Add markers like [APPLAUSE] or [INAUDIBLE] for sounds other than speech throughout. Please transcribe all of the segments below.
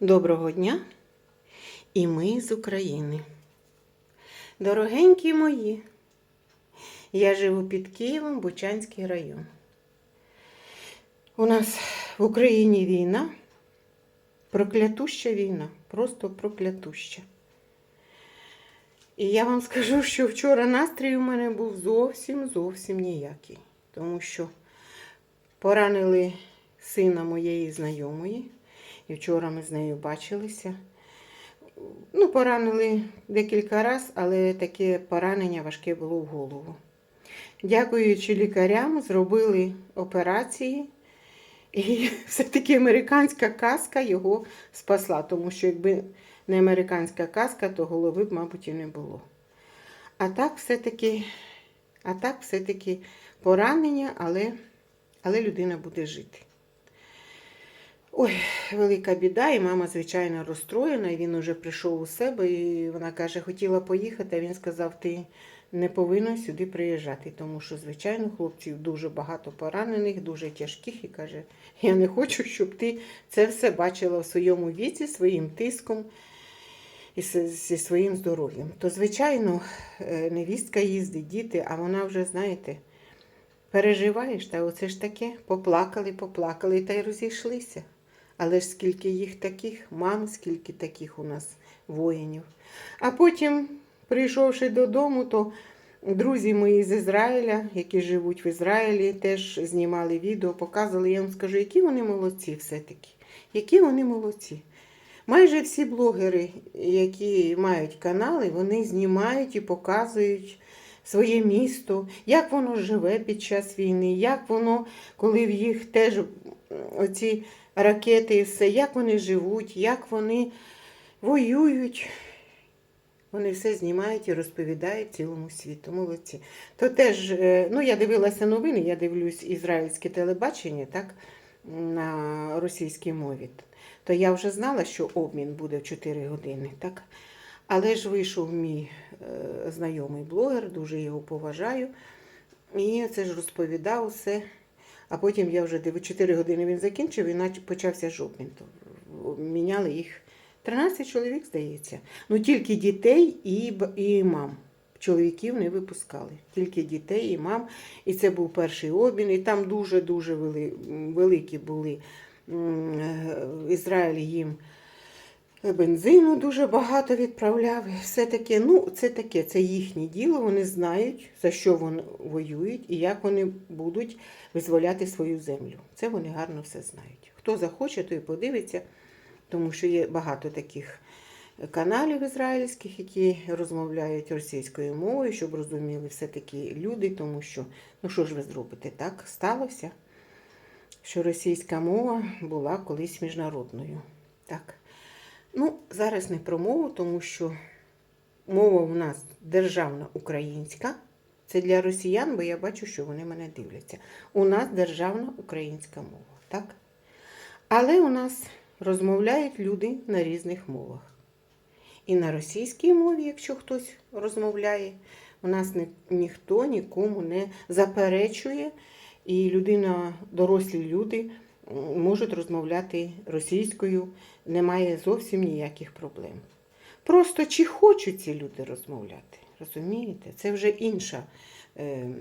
Доброго дня! І ми з України. Дорогенькі мої, я живу під Києвом, Бучанський район. У нас в Україні війна, проклятуща війна, просто проклятуща. І я вам скажу, що вчора настрій у мене був зовсім зовсім ніякий. Тому що поранили сина моєї знайомої. І вчора ми з нею бачилися. Ну, поранили декілька разів, але таке поранення важке було в голову. Дякуючи лікарям, зробили операції, і [LAUGHS] все-таки американська казка його спасла, тому що якби не американська казка, то голови б, мабуть, і не було. А так все-таки, а так все-таки поранення, але, але людина буде жити. Ой, велика біда, і мама, звичайно, розстроєна. і Він уже прийшов у себе, і вона каже, хотіла поїхати, а він сказав, ти не повинен сюди приїжджати, тому що, звичайно, хлопців дуже багато поранених, дуже тяжких, і каже, я не хочу, щоб ти це все бачила в своєму віці, своїм тиском і зі своїм здоров'ям. То, звичайно, е, невістка їздить, діти, а вона вже, знаєте, переживаєш, та оце ж таке, поплакали, поплакали та й розійшлися. Але ж скільки їх таких, мам, скільки таких у нас воїнів. А потім, прийшовши додому, то друзі мої з Ізраїля, які живуть в Ізраїлі, теж знімали відео, показували. Я вам скажу, які вони молодці все-таки. Які вони молодці. Майже всі блогери, які мають канали, вони знімають і показують своє місто, як воно живе під час війни, як воно, коли в їх теж оці ракети і все, як вони живуть, як вони воюють. Вони все знімають і розповідають цілому світу. Молодці. То теж, е, ну я дивилася новини, я дивлюсь ізраїльське телебачення, так, на російській мові. То я вже знала, що обмін буде в 4 години, так? Але ж вийшов мій е, знайомий блогер, дуже його поважаю. І це ж розповідав усе. А потім я вже дивлю, 4 години він закінчив і почався жовтень. Міняли їх 13 чоловік, здається. Ну тільки дітей і, і мам. Чоловіків не випускали, тільки дітей і мам. І це був перший обмін, і там дуже-дуже вели, великі були е, Ізраїль їм бензину дуже багато відправляв. Все таке, ну, це таке, це їхнє діло. Вони знають, за що вони воюють і як вони будуть визволяти свою землю. Це вони гарно все знають. Хто захоче, той подивиться, тому що є багато таких каналів ізраїльських, які розмовляють російською мовою, щоб розуміли все-таки люди, тому що, ну що ж ви зробите, так сталося, що російська мова була колись міжнародною. Так. Ну, зараз не про мову, тому що мова у нас державна українська. Це для росіян, бо я бачу, що вони мене дивляться. У нас державна українська мова, так? Але у нас розмовляють люди на різних мовах. І на російській мові, якщо хтось розмовляє, у нас ні, ніхто нікому не заперечує, і людина, дорослі люди можуть розмовляти російською, немає зовсім ніяких проблем. Просто чи хочуть ці люди розмовляти, розумієте? Це вже інша, ем,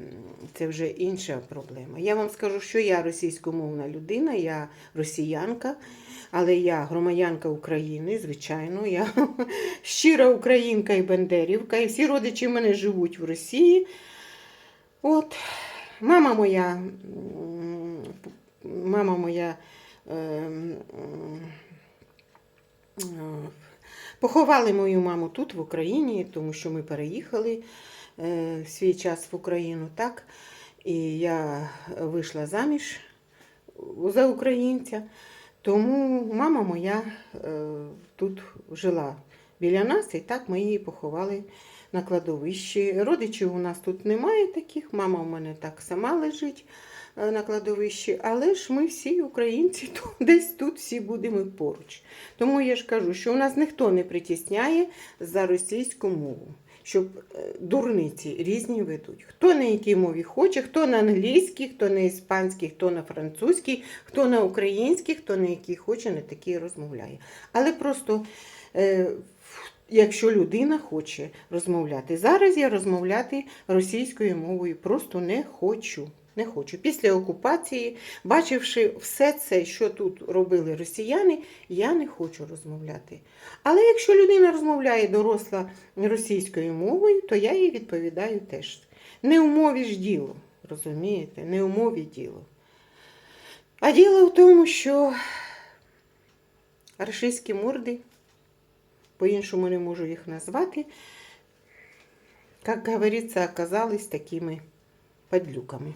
це вже інша проблема. Я вам скажу, що я російськомовна людина, я росіянка, але я громадянка України, звичайно, я [LAUGHS] щира українка і бендерівка, і всі родичі в мене живуть в Росії. От, мама моя, мама моя. ем, Поховали мою маму тут, в Україні, тому що ми переїхали е, в свій час в Україну, так? І я вийшла заміж за українця. Тому мама моя е, тут жила біля нас, і так ми її поховали на кладовищі. Родичів у нас тут немає таких, мама в мене так сама лежить е, на кладовищі, але ж ми всі українці [LAUGHS] то десь тут всі будемо поруч. Тому я ж кажу, що у нас ніхто не притісняє за російську мову. щоб е, дурниці різні ведуть. Хто на якій мові хоче, хто на англійській, хто на іспанській, хто на французькій, хто на українській, хто на якій хоче, на такій розмовляє. Але просто. е, Якщо людина хоче розмовляти. Зараз я розмовляти російською мовою просто не хочу. Не хочу. Після окупації, бачивши все це, що тут робили росіяни, я не хочу розмовляти. Але якщо людина розмовляє доросла російською мовою, то я їй відповідаю теж. Не у мові ж діло, розумієте? Не мові діло. А діло в тому, що рашистські морди, по-іншому не можу їх назвати, як говориться, оказались такими подлюками.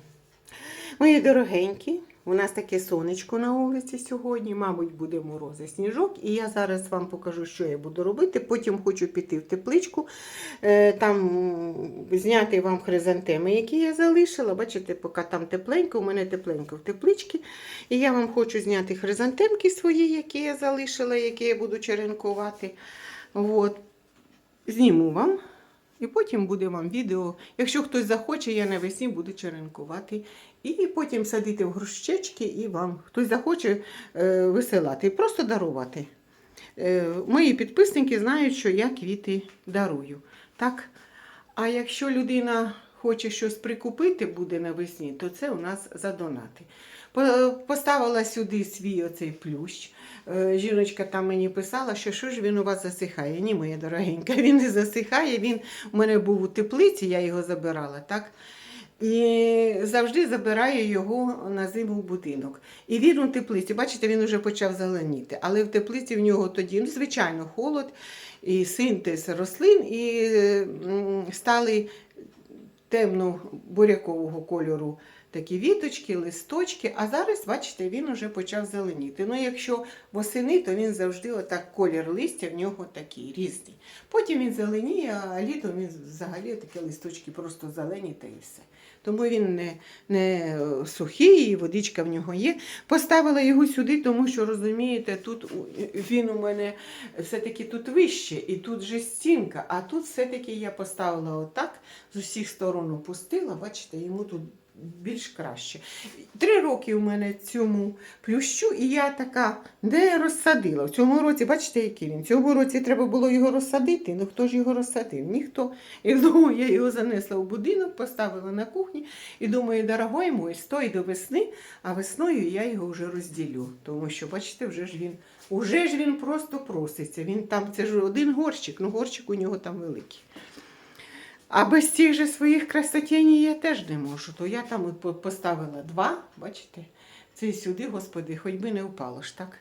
Мої дорогенькі, у нас таке сонечко на вулиці сьогодні, мабуть, буде морози сніжок, і я зараз вам покажу, що я буду робити. Потім хочу піти в тепличку, е, там зняти вам хризантеми, які я залишила. Бачите, поки там тепленько, у мене тепленько в тепличці. І я вам хочу зняти хризантемки свої, які я залишила, які я буду черенкувати. От. Зніму вам. І потім буде вам відео. Якщо хтось захоче, я навесні буду черенкувати. І потім садити в грущечки і вам хтось захоче е, висилати. Просто дарувати. Е, мої підписники знають, що я квіти дарую. Так? А якщо людина хоче щось прикупити буде навесні, то це у нас за донати. Поставила сюди свій оцей плющ. Е, Жіночка там мені писала, що що ж він у вас засихає. Ні, моя дорогенька, він не засихає. Він у мене був у теплиці, я його забирала, так? І завжди забираю його на зиму в будинок. І він у теплиці, бачите, він вже почав зеленіти. Але в теплиці в нього тоді, ну, звичайно, холод і синтез рослин, і м, стали темно-бурякового кольору такі віточки, листочки. А зараз, бачите, він уже почав зеленіти. Ну, якщо восени, то він завжди отак колір листя в нього такий різний. Потім він зеленіє, а літом він взагалі такі листочки просто зелені та і все. Тому він не, не е, сухий, і водичка в нього є. Поставила його сюди, тому що розумієте, тут він у мене все-таки тут вище, і тут же стінка, а тут все-таки я поставила отак, з усіх сторон опустила, бачите, йому тут більш краще. Три роки у мене цьому плющу, і я така, де розсадила? В цьому році, бачите, який він? В цьому році треба було його розсадити. Ну хто ж його розсадив? Ніхто. І тому я його занесла в будинок, поставила на кухні і думаю, дорогой мой, стой до весни, а весною я його вже розділю. Тому що, бачите, вже ж він, уже ж він просто проситься. Він там, це ж один горщик, ну горщик у нього там великий. А без цих же своїх красотєній я теж не можу. То я там поставила два, бачите, це і сюди, господи, хоч би не впало ж так.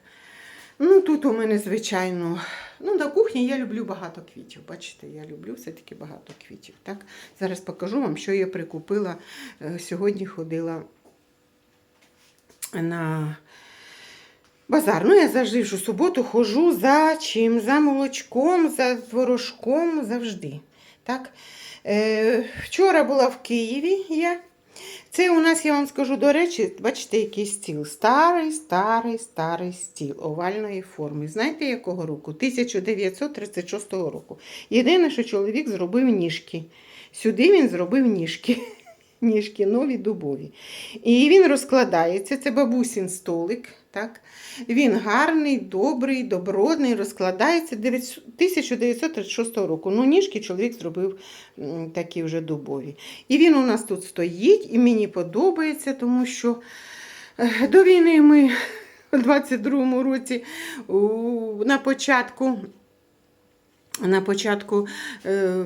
Ну, тут у мене, звичайно, ну, на кухні я люблю багато квітів. Бачите, я люблю все-таки багато квітів. Так? Зараз покажу вам, що я прикупила. Е, Сьогодні ходила на базар. Ну, я завжди в суботу ходжу за чим? За молочком, за творожком завжди. Так? Е, вчора була в Києві я. Це у нас, я вам скажу, до речі, бачите, який стіл. Старий, старий, старий стіл овальної форми. Знаєте, якого року? 1936 року. Єдине, що чоловік зробив ніжки. Сюди він зробив ніжки. [LAUGHS] Ніжки нові дубові. І він розкладається. Це бабусін столик. Так? Він гарний, добрий, добротний, розкладається 1936 року. Ну, ніжки чоловік зробив такі вже дубові. І він у нас тут стоїть, і мені подобається, тому що до війни ми у 22-му році на початку. На початку е,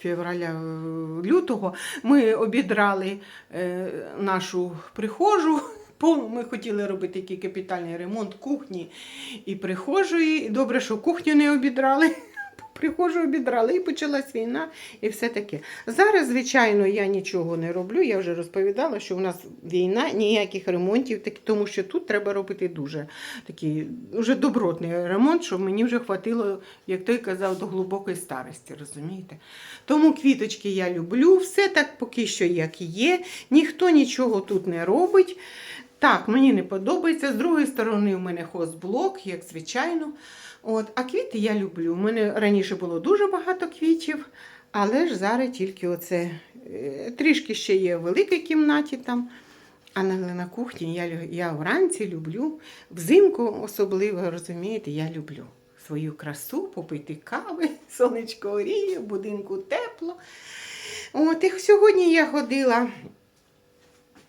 февраля е, лютого ми обідрали е, нашу прихожу. Ми хотіли робити такий капітальний ремонт кухні і прихожої. Добре, що кухню не обідрали. [LAUGHS] Прихожу обідрали, і почалась війна, і все таке. Зараз, звичайно, я нічого не роблю. Я вже розповідала, що у нас війна, ніяких ремонтів, тому що тут треба робити дуже такий дуже добротний ремонт, щоб мені вже хватило, як той казав, до глибокої старості, розумієте? Тому квіточки я люблю, все так поки що як є. Ніхто нічого тут не робить. Так, мені не подобається. З другої сторони, у мене хозблок, як звичайно. От, а квіти я люблю. У мене раніше було дуже багато квітів, але ж зараз тільки оце е, трішки ще є в великій кімнаті там. А на, на кухні я, я вранці люблю, взимку особливо, розумієте, я люблю свою красу, попити кави, [LAUGHS] сонечко оріє, будинку тепло. От, і сьогодні я ходила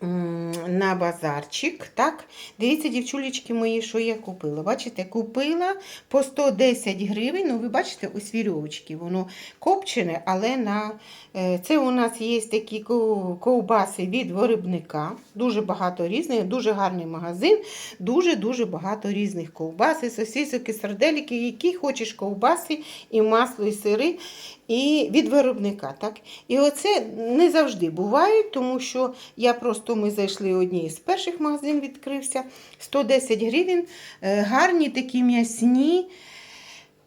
на базарчик. Так? Дивіться, дівчулечки мої, що я купила. Бачите, купила по 110 гривень. Ну, ви бачите, ось вірьовочки, воно копчене, але на е, це у нас є такі ковбаси від виробника. Дуже багато різних, дуже гарний магазин, дуже-дуже багато різних ковбас, і сосисок, і сарделіки, які хочеш ковбаси, і масло, і сири, і від виробника. Так? І оце не завжди буває, тому що я просто ми зайшли одні з перших магазин відкрився. 110 гривень, е, гарні такі м'ясні.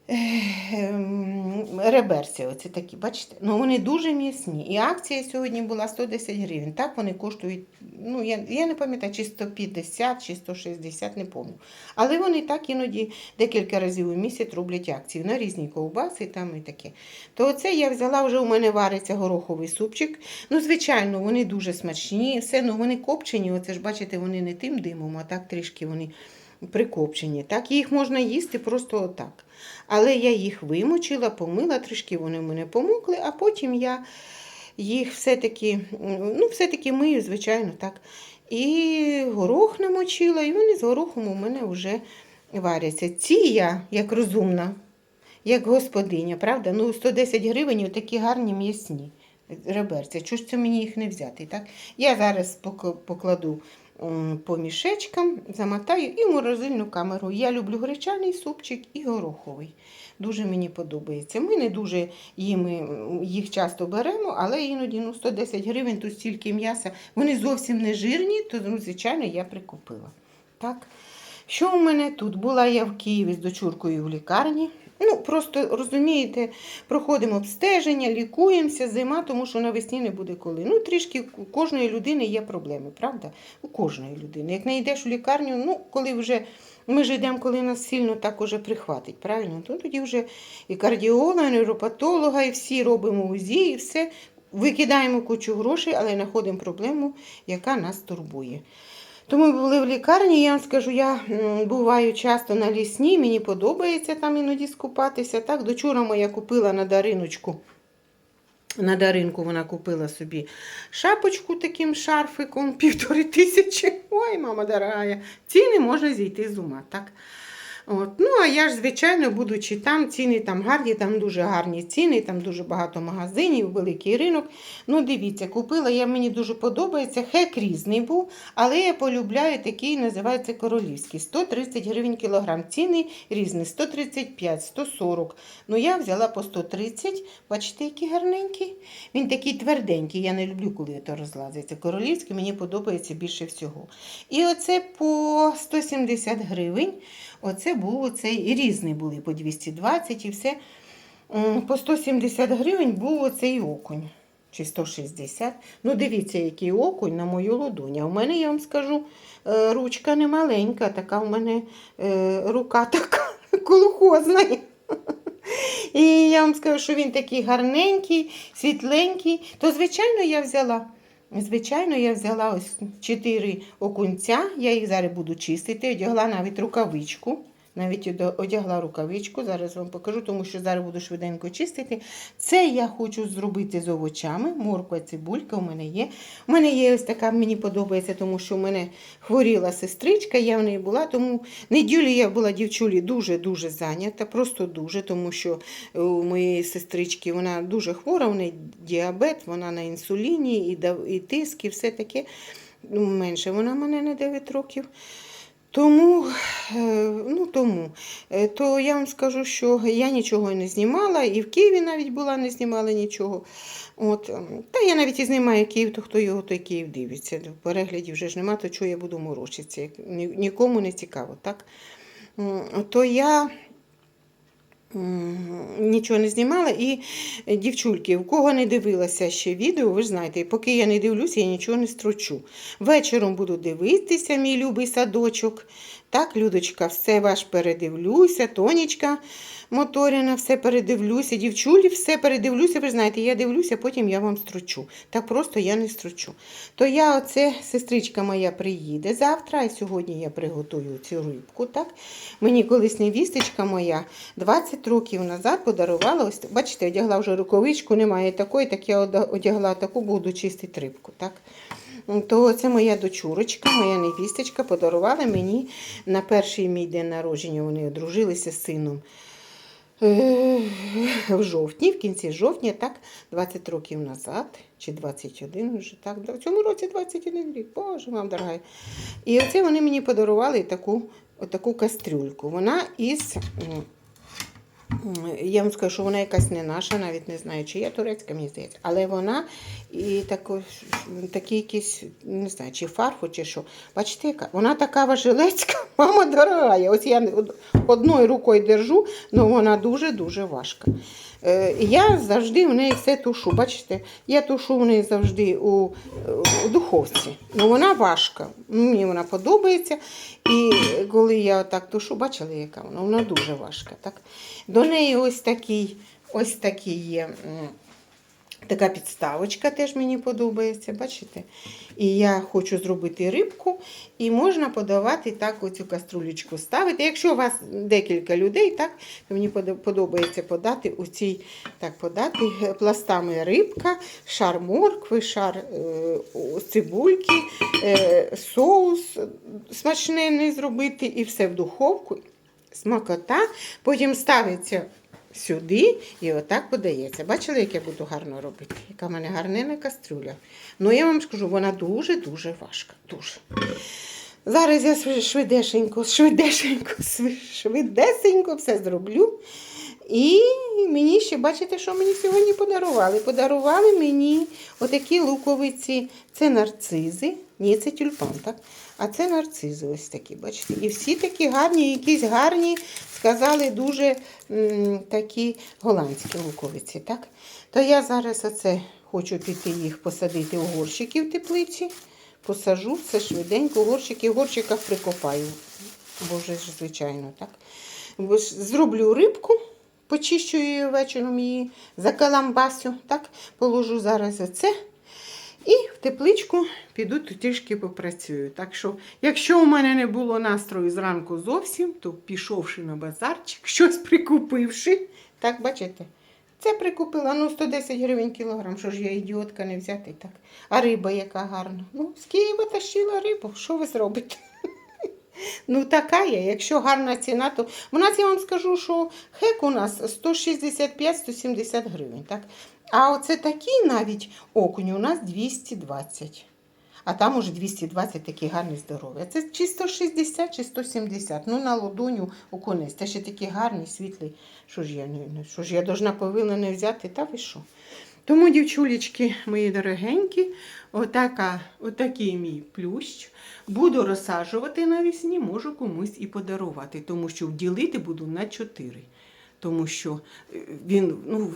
Ем, Реберці, оці такі, бачите? Ну, вони дуже м'ясні. І акція сьогодні була 110 гривень. Так вони коштують, ну я, я не пам'ятаю, чи 150, чи 160, не пам'ятаю. Але вони так іноді декілька разів у місяць роблять акцію на різні ковбаси там і таке. То оце я взяла, вже у мене вариться гороховий супчик. Ну, звичайно, вони дуже смачні, все, ну вони копчені, оце ж бачите, вони не тим димом, а так трішки вони прикопчені. Так, їх можна їсти просто отак. Але я їх вимочила, помила, трішки вони мене помокли, а потім я їх все-таки, ну, все-таки мию, звичайно, так. І горох намочила, і вони з горохом у мене вже варяться. Ці я, як розумна, як господиня, правда? Ну, 110 гривень такі гарні м'ясні реберця. Чого ж це мені їх не взяти? Так? Я зараз покладу по мішечкам, замотаю і в морозильну камеру. Я люблю гречаний супчик і гороховий. Дуже мені подобається. Ми не дуже їм, їх часто беремо, але іноді ну, 110 гривень, тут стільки м'яса. Вони зовсім не жирні, то, ну, звичайно, я прикупила. Так. Що у мене тут? Була я в Києві з дочуркою в лікарні. Ну, просто розумієте, проходимо обстеження, лікуємося, зима, тому що навесні не буде коли. Ну, трішки у кожної людини є проблеми, правда? У кожної людини. Як не йдеш у лікарню, ну, коли вже ми ж йдемо, коли нас сильно так уже прихватить, правильно? То тоді вже і кардіолога, і нейропатолога, і всі робимо УЗІ, і все. Викидаємо кучу грошей, але знаходимо проблему, яка нас турбує. Тому були в лікарні, я вам скажу, я буваю часто на лісні, мені подобається там іноді скупатися. Так, Дочора моя купила на дариночку. На даринку вона купила собі шапочку таким шарфиком, [LAUGHS] півтори тисячі. Ой, мама дорогая, ціни можна зійти з ума, так? От. Ну, а я ж, звичайно, будучи там, ціни там гарні, там дуже гарні ціни, там дуже багато магазинів, великий ринок. Ну, дивіться, купила, я мені дуже подобається. Хек різний був, але я полюбляю такий, називається королівський. 130 гривень кілограм. Ціни різні, 135, 140. Ну, я взяла по 130. Бачите, який гарненький. Він такий тверденький. Я не люблю, коли це розлазиться. Королівський мені подобається більше всього. І оце по 170 гривень. Оце був оцей, і різний були по 220 і все. По 170 гривень був оцей окунь. Чи 160. Ну, дивіться, який окунь на мою ладонь. У мене, я вам скажу, е, ручка не маленька, така у мене е, рука така [LAUGHS] колхозна. І я вам скажу, що він такий гарненький, світленький. То, звичайно, я взяла. Звичайно, я взяла ось чотири окунця, я їх зараз буду чистити, одягла навіть рукавичку. Навіть одягла рукавичку, зараз вам покажу, тому що зараз буду швиденько чистити. Це я хочу зробити з овочами. Морква, цибулька у мене є. У мене є ось така, мені подобається, тому що в мене хворіла сестричка, я в неї була. Тому неділю я була дівчулі дуже-дуже зайнята, просто дуже, тому що у моєї сестрички вона дуже хвора, у неї діабет, вона на інсуліні, і, тиск, і все таке. Ну, менше вона мене на 9 років. Тому, е, ну тому, Е, то я вам скажу, що я нічого не знімала, і в Києві навіть була, не знімала нічого. От, ем, та я навіть і знімаю Київ, то хто його той Київ дивиться. В перегляді вже ж нема, то чого я буду морочитися. Нікому не цікаво, так? То я нічого не знімала. І дівчульки, в кого не дивилася ще відео, ви ж знаєте, поки я не дивлюся, я нічого не строчу. Вечором буду дивитися, мій любий садочок. Так, Людочка, все ваш передивлюся, Тонечка Моторіна, все передивлюся, дівчулі, все передивлюся. Ви знаєте, я дивлюся, потім я вам строчу. Так просто я не строчу. То я, оце, сестричка моя приїде завтра, і сьогодні я приготую цю рибку. Так? Мені колись невісточка моя 20 років назад подарувала, ось, бачите, одягла вже рукавичку, немає такої, так я одягла таку, буду чистити рибку. Так? То це моя дочурочка, моя невісточка подарувала мені на перший мій день народження. Вони одружилися з сином. В жовтні, в кінці жовтня, так, 20 років назад, чи 21 вже так, в цьому році 21 рік, боже вам дорога. І оце вони мені подарували таку, таку кастрюльку. Вона із, я вам скажу, що вона якась не наша, навіть не знаю, чи є турецька, мені здається. Але вона і тако, такі якісь, не знаю, чи фарфу, чи що. Бачите, яка? Вона така важелецька, [LAUGHS] мама дорога. Ось я одною рукою держу, але вона дуже-дуже важка. Е, Я завжди в неї все тушу. Бачите, я тушу в неї завжди у, у духовці. Ну вона важка. Мені вона подобається. І коли я так тушу, бачили, яка вона? Вона дуже важка. Так? До неї ось такий, ось такий є. Така підставочка теж мені подобається, бачите? І я хочу зробити рибку, і можна подавати так оцю каструлечку ставити. Якщо у вас декілька людей, так, то мені подобається подати у цій, так, подати е, пластами рибка, шар моркви, шар е, цибульки, е, соус смачненний зробити і все в духовку. Смакота. Потім ставиться сюди і отак подається. Бачили, як я буду гарно робити? Яка в мене гарнина кастрюля. Ну, я вам скажу, вона дуже-дуже важка. Дуже. Зараз я шви- швидесенько, швидесенько, швидесенько все зроблю. І мені ще, бачите, що мені сьогодні подарували? Подарували мені отакі луковиці. Це нарцизи. Ні, це тюльпан, так? А це нарцизи ось такі, бачите. І всі такі гарні, якісь гарні, сказали, дуже м, такі голландські луковиці, так? То я зараз оце хочу піти їх посадити у горщики в теплиці. Посажу все швиденько, горщики, в горщиках прикопаю. Боже ж, звичайно, так. Бо Зроблю рибку, почищу її вечором її, закаламбасю, так, положу зараз оце. І в тепличку піду трішки попрацюю. Так що, якщо у мене не було настрою зранку зовсім, то пішовши на базарчик, [LAUGHS] щось прикупивши, так, бачите, це прикупила, ну 110 гривень кілограм, що ж я ідіотка не взяти так. А риба яка гарна. Ну, з Києва тащила рибу, що ви зробите? [LAUGHS] Ну, така є. Якщо гарна ціна, то у нас я вам скажу, що хек у нас 165-170 гривень. Так? А оце такі навіть окунь у нас 220. А там уже 220 такі гарні здорові. Це чи 160, чи 170. Ну, на ладоню окунець. Та ще такий гарний, світлий. Що ж я що ж я должна повинна не взяти? Та ви що? Тому, дівчулечки, мої дорогенькі, отака, отакий мій плющ. Буду розсаджувати навесні, можу комусь і подарувати, тому що ділити буду на 4. Тому що е, він ну,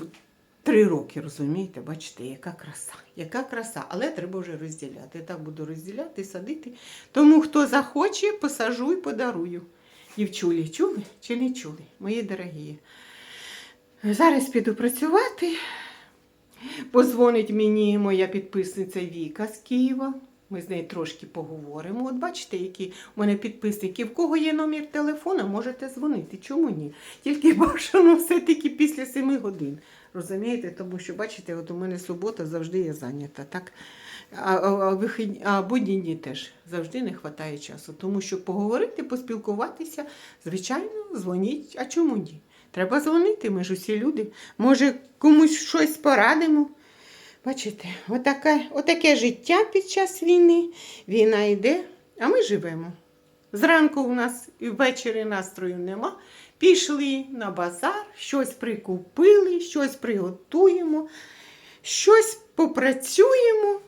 три роки, розумієте, бачите, яка краса, яка краса, але треба вже розділяти. Я так буду розділяти, садити. Тому хто захоче, посажу і подарую. Дівчулі, чули чи не чули, мої дорогі? Зараз піду працювати. Позвонить мені моя підписниця Віка з Києва. Ми з нею трошки поговоримо. От бачите, які у мене підписники. В кого є номер телефона, можете дзвонити. Чому ні? Тільки [LAUGHS] бажано все-таки після 7 годин. Розумієте? Тому що, бачите, от у мене субота завжди я зайнята. Так? А, а, вихідні, а будні дні теж завжди не вистачає часу. Тому що поговорити, поспілкуватися, звичайно, дзвоніть. А чому ні? Треба дзвонити, ми ж усі люди. Може, комусь щось порадимо. Бачите, отаке, отаке життя під час війни. Війна йде, а ми живемо. Зранку у нас і ввечері настрою нема. Пішли на базар, щось прикупили, щось приготуємо, щось попрацюємо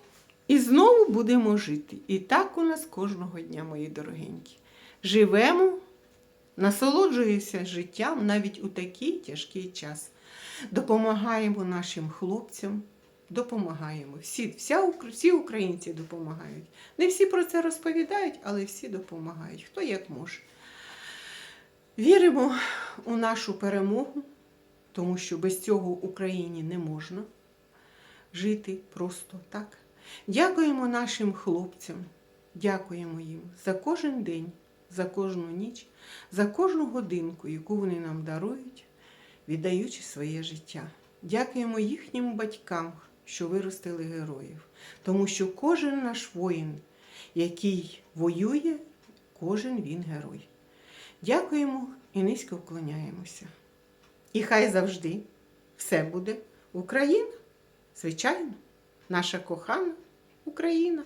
і знову будемо жити. І так у нас кожного дня, мої дорогенькі. Живемо насолоджуємося життям навіть у такий тяжкий час. Допомагаємо нашим хлопцям, допомагаємо. Всі, вся, всі українці допомагають. Не всі про це розповідають, але всі допомагають, хто як може. Віримо у нашу перемогу, тому що без цього Україні не можна жити просто так. Дякуємо нашим хлопцям, дякуємо їм за кожен день, за кожну ніч, за кожну годинку, яку вони нам дарують, віддаючи своє життя. Дякуємо їхнім батькам, що виростили героїв, тому що кожен наш воїн, який воює, кожен він герой. Дякуємо і низько вклоняємося. І хай завжди все буде Україна, звичайно, наша кохана Україна.